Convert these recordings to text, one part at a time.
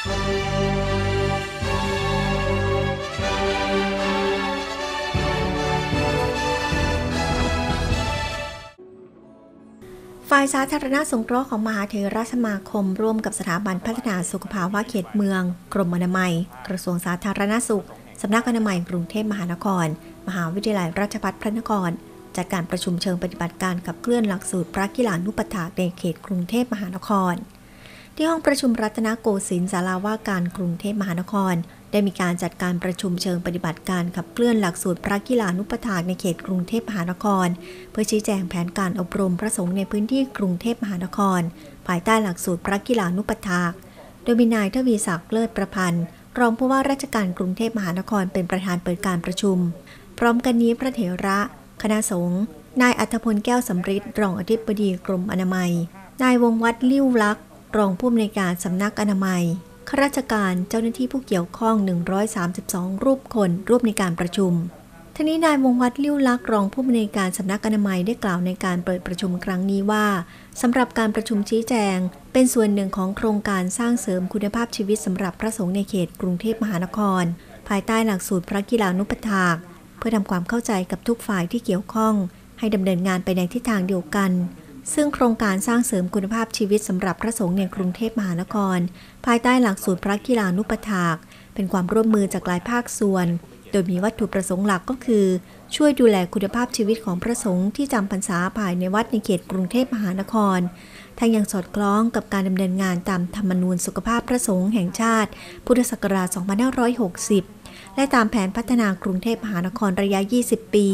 ฝ่ายสาธารณสงเคราะห์ของมหาเถรสมาคม ร่วมกับสถาบันพัฒนาสุขภาวะเขตเมือง กรมอนามัย กระทรวงสาธารณสุข สำนักอนามัยกรุงเทพมหานคร มหาวิทยาลัยราชภัฏพระนคร จัดการประชุมเชิงปฏิบัติการกับเคลื่อนหลักสูตรพระกีฬานุปถากในเขตกรุงเทพมหานคร ที่ห้องประชุมรัตนโกสินทร์ศาลาว่าการกรุงเทพมหานคร ได้มีการจัดการประชุมเชิงปฏิบัติการขับเคลื่อนหลักสูตรพระกีฬานุปถากในเขตกรุงเทพมหานคร เพื่อชี้แจงแผนการอบรมพระสงฆ์ในพื้นที่กรุงเทพมหานคร ภายใต้หลักสูตรพระกีฬานุปถาก โดยมีนายทวีศักดิ์เลิศประพันธ์ รองผู้ว่าราชการกรุงเทพมหานครเป็นประธานเปิดการประชุม พร้อมกันนี้พระเถระ คณะสงฆ์นายอัธพลแก้วสำริดรองอธิบดีกรมอนามัย นายวงวัดลิ้วลักษ รองผู้อำนวยการสำนักอนามัยข้าราชการเจ้าหน้าที่ผู้เกี่ยวข้อง 132 รูปคนร่วมในการประชุมทีนี้นายวงวัดลิ้วลักษ์รองผู้อำนวยการสำนักอนามัยได้กล่าวในการเปิดประชุมครั้งนี้ว่าสำหรับการประชุมชี้แจง เป็นส่วนหนึ่งของโครงการสร้างเสริมคุณภาพชีวิตสำหรับพระสงฆ์ในเขตกรุงเทพมหานคร ภายใต้หลักสูตรพระกีฬานุปถาก เพื่อทำความเข้าใจกับทุกฝ่ายที่เกี่ยวข้อง ให้ดำเนินงานไปในทิศทางเดียวกัน ซึ่งโครงการสร้างเสริมคุณภาพชีวิตสำหรับพระสงฆ์ในกรุงเทพมหานคร ภายใต้หลักสูตรพระกีฬานุปถาก เป็นความร่วมมือจากหลายภาคส่วน โดยมีวัตถุประสงค์หลักก็คือ ช่วยดูแลคุณภาพชีวิตของพระสงฆ์ที่จำพรรษาภายในวัดในเขตกรุงเทพมหานคร ทั้งยังสอดคล้องกับการดำเนินงานตามธรรมนูญสุขภาพพระสงฆ์แห่งชาติ พุทธศักราช 2560 และตามแผนพัฒนากรุงเทพมหานครระยะ 20 ปี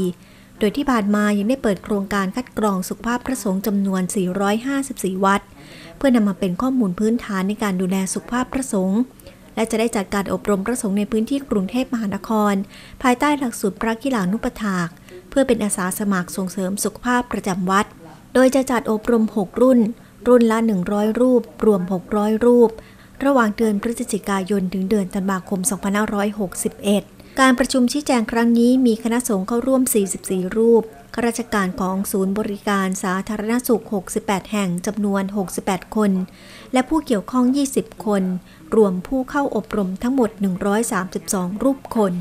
โดยที่ผ่านมายังได้เปิดโครงการคัดกรองสุขภาพพระสงฆ์จำนวน 454 วัด เพื่อนำมาเป็นข้อมูลพื้นฐานในการดูแลสุขภาพพระสงฆ์และจะได้จัดการอบรมพระสงฆ์ในพื้นที่กรุงเทพมหานคร ภายใต้หลักสูตรพระกีฬานุปถาก เพื่อเป็นอาสาสมัครส่งเสริมสุขภาพประจำวัด โดยจะจัดอบรม 6 รุ่น รุ่นละ 100 รูป รวม 600 รูป ระหว่างเดือนพฤศจิกายนถึงเดือนธันวาคม 2561 การประชุมชี้แจงครั้งนี้มีคณะสงฆ์เข้าร่วม 44 รูป ข้าราชการของศูนย์บริการสาธารณสุข 68 แห่งจำนวน 68 คน และผู้เกี่ยวข้อง 20 คน รวมผู้เข้าอบรมทั้งหมด 132 รูปคน